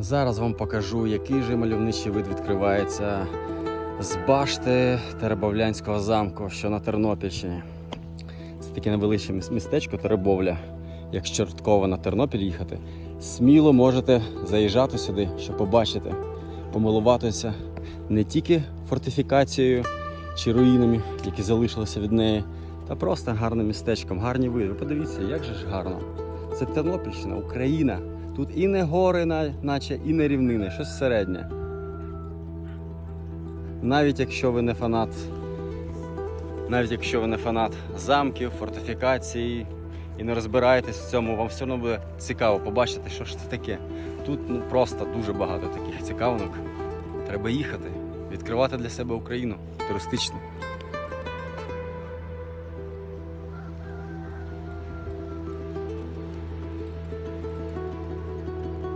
Зараз вам покажу, який же мальовничий вид відкривається з башти Теребовлянського замку, що на Тернопільщині. Це таке невеличке містечко Теребовля. Як з Чорткова на Тернопіль їхати, сміло можете заїжджати сюди, щоб побачити, помилуватися не тільки фортифікацією чи руїнами, які залишилися від неї, та просто гарним містечком, гарні види. Ви подивіться, як же ж гарно. Це Тернопільщина, Україна. Тут і не гори, наче, і не рівнини, щось середнє. Навіть якщо ви не фанат, навіть якщо ви не фанат замків, фортифікацій і не розбираєтесь в цьому, вам все одно буде цікаво побачити, що ж це таке. Тут ну, просто дуже багато таких цікавинок. Треба їхати, відкривати для себе Україну туристично.